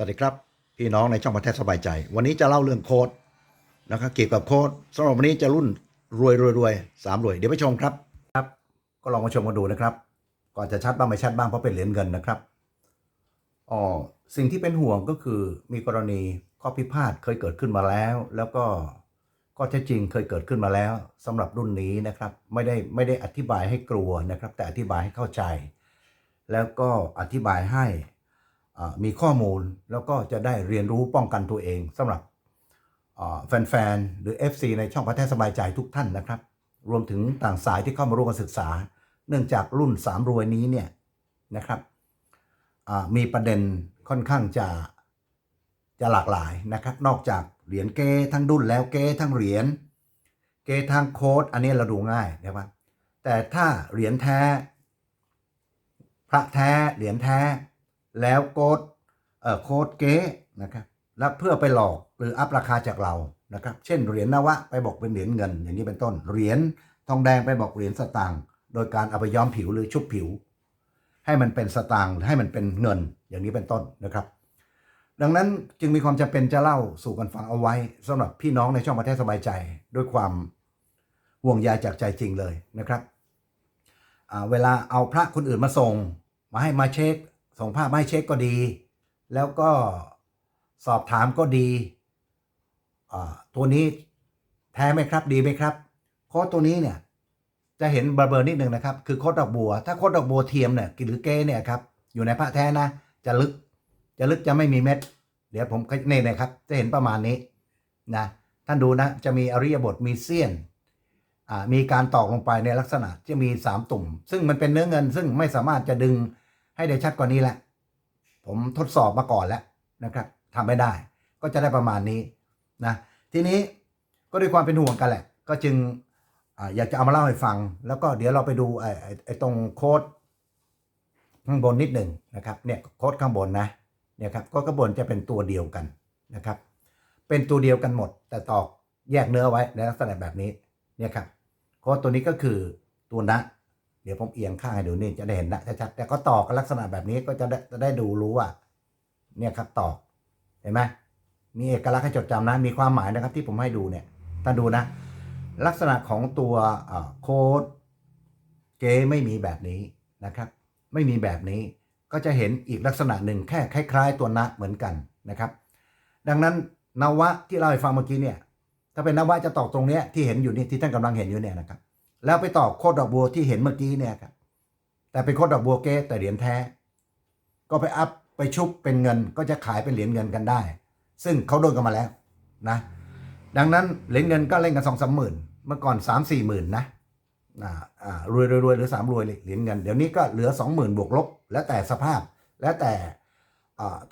สวัสดีครับ พี่น้องในช่องประเทศสบายใจ วันนี้จะเล่าเรื่องโค้ดนะครับเกี่ยวกับโค้ดสำหรับวันนี้จะรุ่นรวยรวยรวยสามรวยเดี๋ยวไปชมครับครับ ก็ลองมาชมกันดูนะครับ ก่อนจะชัดบ้างไม่ชัดบ้างเพราะเป็นเหรียญเงินนะครับอ๋อสิ่งที่เป็นห่วงก็คือมีกรณีข้อพิพาทเคยเกิดขึ้นมาแล้ว แล้วก็ก็เท็จริงเคยเกิดขึ้นมาแล้วสำหรับรุ่นนี้นะครับ ไม่ได้ไม่ได้อธิบายให้กลัวนะครับ แต่อธิบายให้เข้าใจ แล้วก็อธิบายให้ มีข้อมูลแล้วก็จะได้เรียนรู้ป้องกันตัวเองสำหรับแฟนๆ หรือ FC ในช่องประเทศสบายใจทุกท่านนะครับ รวมถึงต่างสายที่เข้ามาร่วมการศึกษา เนื่องจากรุ่น 3 รวยนี้เนี่ยนะครับมีประเด็นค่อนข้างจะจะหลากหลายนะครับ นอกจากเหรียญเกทั้งดุลแล้วเกทั้งเหรียญเกทั้งโค้ดอันนี้เราดูง่ายนะครับแต่ถ้าเหรียญแท้ พระแท้เหรียญแท้ แล้วโค้ดเอ่อโค้ดเก๊นะครับแล้วเพื่อไปหลอกหรืออัพราคาจากเรานะครับ เช่นเหรียญนวะไปบอกเป็นเหรียญเงิน อย่างนี้เป็นต้นเหรียญทองแดงไปบอกเหรียญสตางค์โดยการเอาไปย้อมผิวหรือชุบผิว ให้มันเป็นสตางค์ให้มันเป็นเงิน อย่างนี้เป็นต้นนะครับ ดังนั้นจึงมีความจำเป็นจะเล่าสู่กันฟังเอาไว้สำหรับพี่น้องในช่องประเทศสบายใจ ด้วยความห่วงใยจากใจจริงเลยนะครับเวลาเอาพระคนอื่นมาส่ง มาให้มาเช็ค ส่งภาพมาให้เช็คก็ดี แล้วก็สอบถามก็ดี ตัวนี้แท้ไหมครับดีไหมครับ โค้ดตัวนี้เนี่ย จะเห็นเบอร์เบอร์นิดนึงนะครับ คือโค้ดดอกบัว ถ้าโค้ดดอกบัวเทียมเนี่ยหรือเก้เนี่ยครับ อยู่ในพระแท้นะ จะลึก จะลึกจะไม่มีเม็ด เดี๋ยวผมเนี่ยนะครับ จะเห็นประมาณนี้นะ ท่านดูนะ จะมีอริยบท มีเสี้ยน มีการตอกลงไปในลักษณะจะมีสามตุ่ม ซึ่งมันเป็นเนื้อเงิน ซึ่งไม่สามารถจะดึง ให้ได้ชัดกว่านี้แหละ ผมทดสอบมาก่อนแล้วนะครับทำไม่ได้ ก็จะได้ประมาณนี้นะทีนี้ก็ด้วยความเป็นห่วงกันแหละ ก็จึงอยากจะเอามาเล่าให้ฟัง แล้วก็เดี๋ยวเราไปดูไอ้ไอ้ตรงโค้ดข้างบนนิดหนึ่งนะครับเนี่ยโค้ดข้างบนนะเนี่ยครับก็ข้างบนจะเป็นตัวเดียวกันนะครับ เป็นตัวเดียวกันหมด แต่ตอกแยกเนื้อไว้ในลักษณะแบบนี้เนี่ยครับโค้ดตัวนี้ก็คือตัวนะ ดี๋ยวผมเอียงข้างให้ดูนี่จะได้เห็นนะชัดๆแต่ก็ตอกกันลักษณะแบบนี้ก็จะได้จะได้ดูรู้ว่า เนี่ยครับตอกเห็นไหมมีเอกลักษณ์ให้จดจำนะ มีความหมายนะครับที่ผมให้ดูเนี่ยท่านดูนะ ลักษณะของตัวโค้ดเกไม่มีแบบนี้นะครับ ไม่มีแบบนี้ก็จะเห็นอีกลักษณะหนึ่งแค่คล้ายๆ ตัวนะเหมือนกันนะครับ ดังนั้นนวะที่เราให้ฟังเมื่อกี้เนี่ย ถ้าเป็นนวะจะตอกตรงเนี้ยที่เห็นอยู่นี่ที่ท่านกำลังเห็นอยู่เนี่ยนะครับ แล้วไปตอกโคดดอกบัวที่เห็นเมื่อกี้เนี่ยครับแต่เป็นโคดดอกบัวเก๊แต่เหรียญแท้ ก็ไปอัพไปชุบเป็นเงินก็จะขายเป็นเหรียญเงินกันได้ ซึ่งเขาโดนกันมาแล้วนะ ดังนั้นเหรียญเงินก็เล่นกันสองสามหมื่นเมื่อก่อนสามสี่หมื่นนะอ่าอ่ารวยรวยรวยหรือสามรวยเหรียญเงิน เดี๋ยวนี้ก็เหลือสองหมื่นบวกลบ แล้วแต่สภาพแล้วแต่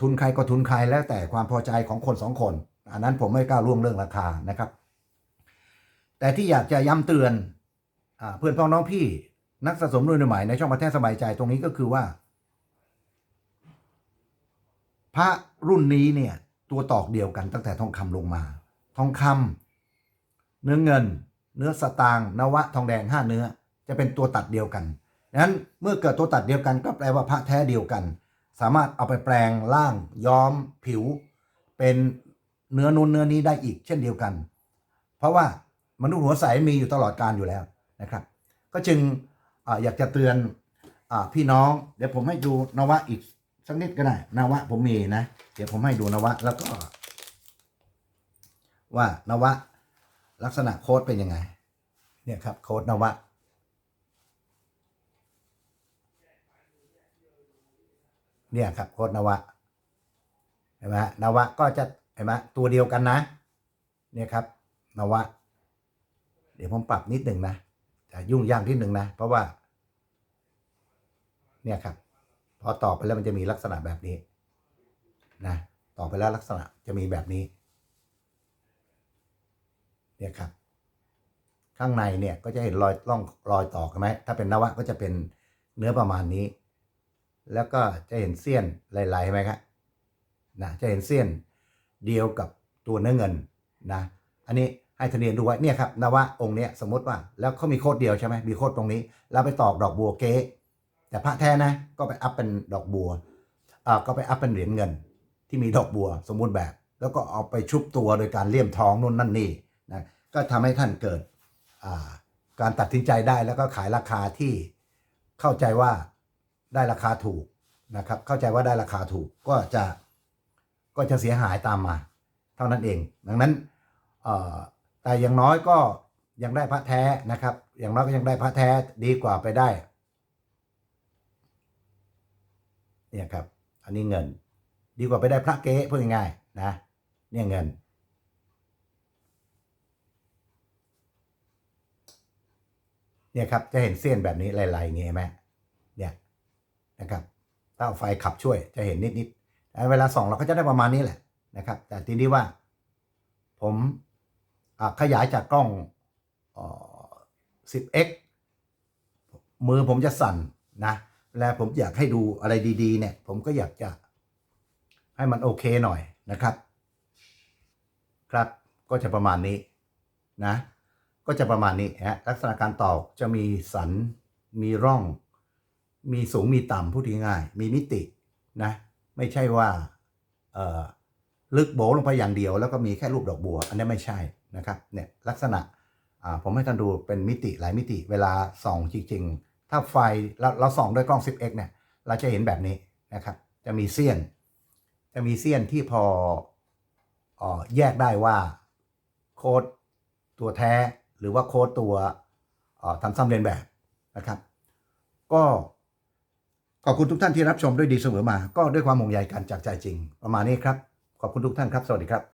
ทุนใครก็ทุนใครแล้วแต่ความพอใจของคนสองคน อันนั้นผมไม่กล้าล่วงเรื่องราคานะครับ แต่ที่อยากจะย้ำเตือน เพื่อนพ้องน้องพี่นักสะสมรุ่นใหม่ในช่องประเทศสบายใจตรงนี้ก็คือว่า พระรุ่นนี้เนี่ย ตัวตอกเดียวกันตั้งแต่ทองคำลงมา ทองคำเนื้อเงิน เนื้อสตางค์นวะทองแดงห้าเนื้อ จะเป็นตัวตัดเดียวกันดังนั้นเมื่อเกิดตัวตัดเดียวกันก็แปลว่าพระแท้เดียวกัน สามารถเอาไปแปลงร่างย้อมผิว เป็นเนื้อนูนเนื้อนี้ได้อีกเช่นเดียวกัน เพราะว่ามนุษย์หัวใสมีอยู่ตลอดการอยู่แล้ว นะครับ ก็จึงออยากจะเตือนอพี่น้อง เดี๋ยวผมให้ดูนวะอีกสักนิดก็ได้นวะผมมีนะ เดี๋ยวผมให้ดูนวะแล้วก็ ว่านวะลักษณะโค้ดเป็นยังไง เนี่ยครับ โค้ดนวะเนี่ยครับโค้ดนวะเห็นไหมฮะนวะก็จะเห็นไหมตัวเดียวกันนะ เนี่ยครับนวะ เดี๋ยวผมปรับนิดหนึ่งนะ ยุ่งยากนิดหนึ่งนะ เพราะว่า เนี่ยครับ พอต่อไปแล้วมันจะมีลักษณะแบบนี้ นะ ต่อไปแล้วลักษณะจะมีแบบนี้ เนี่ยครับ ข้างในเนี่ยก็จะเห็นรอยร่องรอยต่อกันไหม ถ้าเป็นนวะก็จะเป็นเนื้อประมาณนี้ แล้วก็จะเห็นเสี้ยนลายๆไหมครับนะจะเห็นเสี้ยนเดียวกับตัวเนื้อเงินนะ อันนี้ ให้ทะเนียนดูไว้เนี่ยครับนวะองค์เนี้ยสมมติว่าแล้วเขามีโคดเดียวใช่ไหมมีโคดตรงนี้ แล้วไปตอกดอกบัวเก๊แต่พระแท้นะก็ไปอัพเป็นดอกบัวอ่าก็ไปอัพเป็นเหรียญเงิน ที่มีดอกบัวสมบูรณ์แบบ แล้วก็เอาไปชุบตัวโดยการเลี่ยมทองนู่นนั่นนี่นะก็ทำให้ท่านเกิดอ่าการตัดสินใจได้แล้วก็ขายราคาที่เข้าใจว่าได้ราคาถูกนะครับ เข้าใจว่าได้ราคาถูกก็จะก็จะเสียหายตามมา เท่านั้นเอง ดังนั้นเอ่อ แต่อย่างน้อยก็ยังได้พระแท้นะครับ อย่างน้อยก็ยังได้พระแท้ดีกว่าไปได้ เนี่ยครับ อันนี้เงิน ดีกว่าไปได้พระเก๊พูดง่ายๆนะ เนี่ยเงิน เนี่ยครับจะเห็นเส้นแบบนี้ลายๆอย่างงี้ไหมเนี่ยนะครับ ถ้าเอาไฟขับช่วยจะเห็นนิดๆแต่เวลาส่องเราก็จะได้ประมาณนี้แหละนะครับ แต่ทีนี้ว่า ผม ขยายจากกล้องเอ่อ 10x มือผมจะสั่นนะ แล้วผมอยากให้ดูอะไรดีๆ เนี่ย ผมก็อยากจะให้มันโอเคหน่อยนะครับ ครับก็จะประมาณนี้นะ ก็จะประมาณนี้ฮะลักษณะการตอกจะมีสัน มีร่อง มีสูงมีต่ำพูดง่ายๆมีมิตินะ ไม่ใช่ว่าลึกโบลงไปอย่างเดียว แล้วก็มีแค่รูปดอกบัว อันนี้ไม่ใช่ นะครับเนี่ยลักษณะผมให้ท่านดูเป็นมิติหลายมิติเวลาส่องจริงๆ ถ้าไฟเราเราส่องด้วยกล้อง 10x เนี่ยเราจะเห็นแบบนี้นะครับจะมีเสี้ยน จะมีเสี้ยนที่พออแยกได้ว่าโค้ดตัวแท้หรือว่าโค้ดตัวทำซ้ำเรียนแบบนะครับ ก็ขอบคุณทุกท่านที่รับชมด้วยดีเสมอมา ก็ด้วยความห่วงใยกันจากใจจริง ประมาณนี้ครับ ขอบคุณทุกท่านครับ สวัสดีครับ